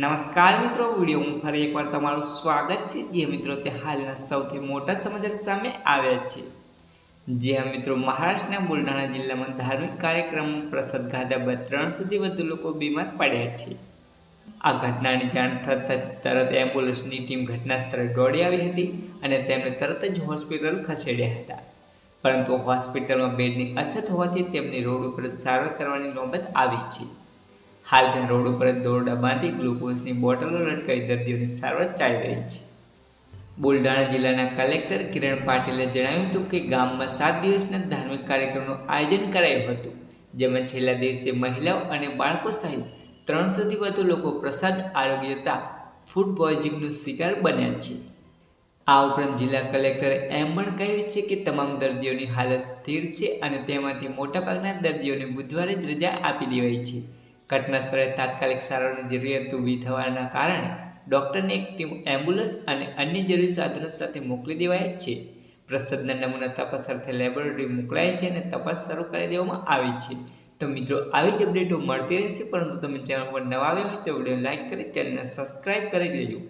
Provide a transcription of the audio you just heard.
નમસ્કાર મિત્રો વિડીયોમાં ફરી એકવાર તમારું સ્વાગત છે. જે મિત્રો તે હાલના સૌથી મોટા સમાચાર સામે આવ્યા છે. જ્યાં મિત્રો, મહારાષ્ટ્રના બુલઢાણા જિલ્લામાં ધાર્મિક કાર્યક્રમ પ્રસાદ ખાધા બાદ ત્રણ સુધી વધુ લોકો બીમાર પડ્યા છે. આ ઘટનાની જાણ થતાં તરત એમ્બ્યુલન્સની ટીમ ઘટના સ્થળે દોડી આવી હતી અને તેમને તરત જ હોસ્પિટલ ખસેડ્યા હતા. પરંતુ હોસ્પિટલમાં બેડની અછત હોવાથી તેમને રોડ ઉપર સારવાર કરવાની નોબત આવી છે. હાલ ત્યાં રોડ ઉપર દોરડા બાંધી ગ્લુકોઝની બોટલો લટકાવી દર્દીઓની સારવાર ચાલી રહી છે. બુલઢાણા જિલ્લાના કલેક્ટર કિરણ પાટીલે જણાવ્યું હતું કે ગામમાં સાત દિવસના ધાર્મિક કાર્યક્રમનું આયોજન કરાયું હતું, જેમાં છેલ્લા દિવસે મહિલાઓ અને બાળકો સહિત ત્રણસોથી વધુ લોકો પ્રસાદ આરોગ્યતા ફૂડ પોઈઝનિંગનો શિકાર બન્યા છે. આ ઉપરાંત જિલ્લા કલેક્ટરે એમ પણ કહ્યું છે કે તમામ દર્દીઓની હાલત સ્થિર છે અને તેમાંથી મોટાભાગના દર્દીઓને બુધવારે જ રજા આપી દેવાઈ છે. ઘટના સ્થળે તાત્કાલિક સારવારની જરૂરિયાત ઊભી થવાના કારણે ડૉક્ટરની એક ટીમ એમ્બ્યુલન્સ અને અન્ય જરૂરી સાધનો સાથે મોકલી દેવાય છે. પ્રસાદના નમૂના તપાસ અર્થે લેબોરેટરી મોકલાય છે અને તપાસ શરૂ કરી દેવામાં આવી છે. તો મિત્રો, આવી જ અપડેટો મળતી રહેશે, પરંતુ તમે ચેનલ પર નવા આવ્યા હોય તો વીડિયો લાઇક કરી, ચેનલને સબસ્ક્રાઈબ કરી લેજો